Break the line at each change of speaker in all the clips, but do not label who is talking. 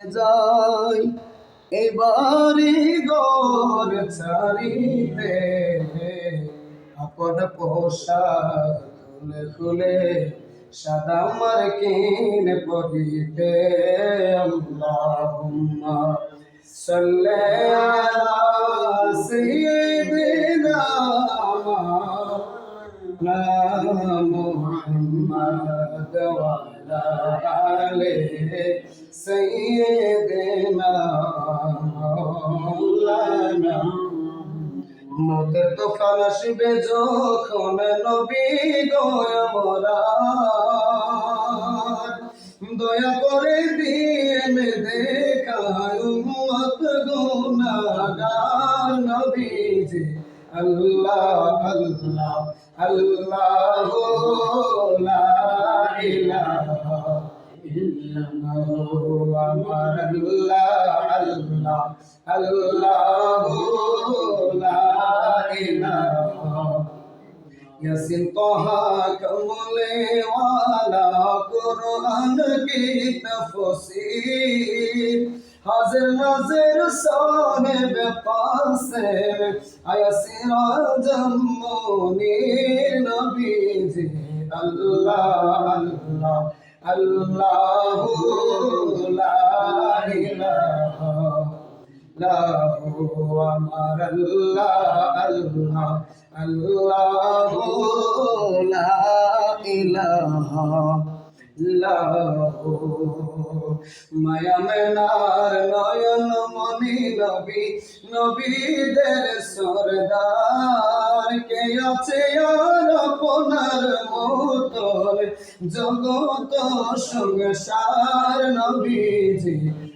যাই এবারে গর ছাড়িতে আপন পোশাক খুলে খুলে সাদা মার মার্কিন পরিতে আল্লাহুম্মা সাল্লি আলা সাইয়্যিদিনা محمد وعلى آله سيدنا مولانا মোদের তোফান আসবে যখন নবী গয় মোরা দয়া আল্লাহ আল্লাহ লা ইলাহা ইল্লাল্লাহ আমার আল্লাহ আল্লাহ আল্লাহ লা ইলাহা ইয়াসিন তোহা কমলে ওয়ালা কুরআন কি তফসির হাজির নাজির সাহেব কাসেম আয়া সিরাজ মুনির নবীজি, আল্লাহ আল্লাহ আল্লাহ লা ইলাহা, লাহু আমার আল্লাহ আল্লাহ আল্লাহ লা ইলাহা। লাহু মায়া মেনার নয়ন মনি নবী, নবীদের সরদার। কে আছে আর আপনার মতন জগত সংসার নবীজি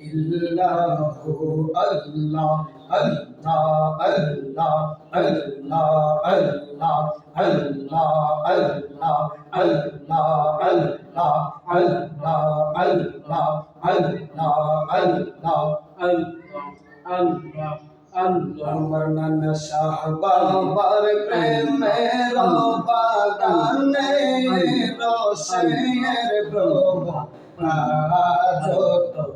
ইল্লাহু আল্লাহ আল্লাহ আল্লাহ আল্লাহ আল্লাহ আল্লাহ আল্লাহ আল্লাহ আল্লাহ আল্লাহ আল্লাহ আল্লাহ আল্লাহ
আল্লাহ আল্লাহ
আমার নানা শাহ বাবার প্রেমের বাগানে রসের প্রভা যত আশেক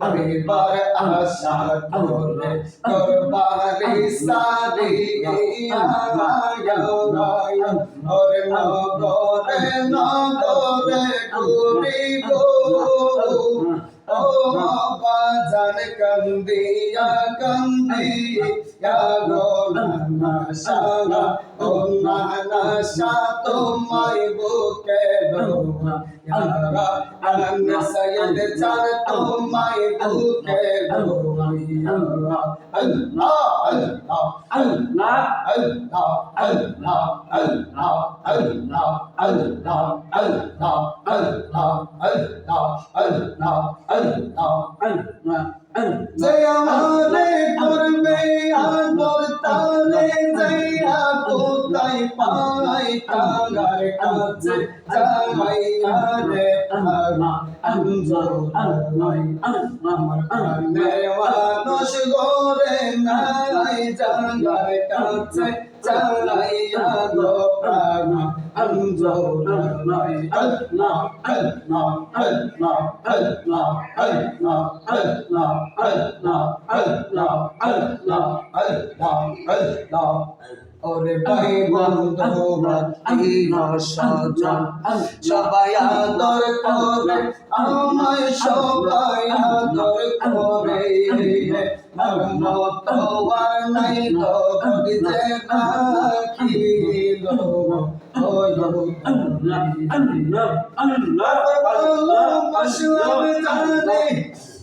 পরিবার আশা করে করবারি সারি ওরে নগরে নগরে ঘুরিব ও বাজান কান্দিয়া কান্দিয়া গো নানা ও নানা সা তোমায় বুকে লোয়া ইয়ারা আন সৈয়দ চার তোমায় বুকে লোয়া আল্লাহ আল্লাহ
আল্লাহ
আল্লাহ আল্লাহ আল্লাহ আল্লাহ আল্লাহ আল্লাহ আল্লাহ আল্লাহ আল্লাহ আল্লাহ
আল্লাহ
আমারে করবে আগর তালে যাইয়া কোথায় পাই টাঙ্গার কাছে জামাইয়া রে আমা আমজো আমাই আমার আমার মেওয়া নশ গোরে নাই জাঙ্গার কাছে জাগাইয়া গো প্রাণ অঞ্জলি আল্লাহ আল্লাহ আল্লাহ আল্লাহ আল্লাহ আল্লাহ আল্লাহ আল্লাহ আল্লাহ আল্লাহ আল্লাহ ওরে ভাই বন্ধু আত্মীয় স্বজন সবাই আদর করে আমায় সবাই আদর করে মতো নাই তো যে রাখিল
আল্লাহ আল্লাহ আল্লাহ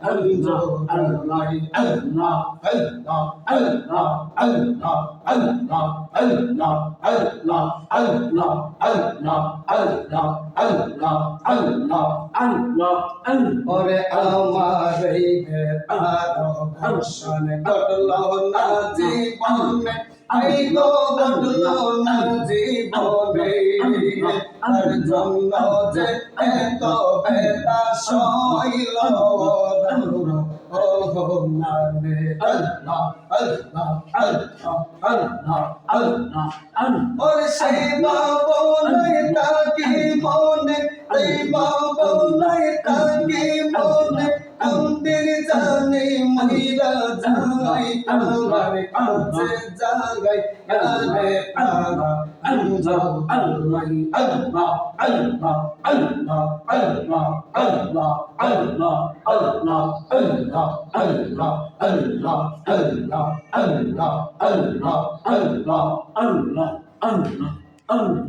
আল্লাহ
আল্লাহ আল্লাহ আল্লাহ আল্লাহ আল্লাহ আল্লাহ আল্লাহ আল্লাহ আল্লাহ আল্লাহ আল্লাহ আল্লাহ আল্লাহ আল্লাহ
আল্লাহ
ওরে আমার এই বেতারো ভাষণ ঘটলো না জীবনে আমি তো বন্ধু না জীবনে আর জন্য যে এত বেতা সইল ওর সেই বাবু নাই তাকে মনে? এই বাবু নাই তাকে মন্দির জানে মহিলা যাই আমার কাছে জাগাই গালে পারা
আল্লাহ আল্লাহ
আল্লাহ আল্লাহ আল্লাহ আল্লাহ আল্লাহ আল্লাহ আল্লাহ আল্লাহ আল্লাহ আল্লাহ আল্লাহ আল্লাহ আল্লাহ আল্লাহ
আল্লাহ আল্লাহ আল্লাহ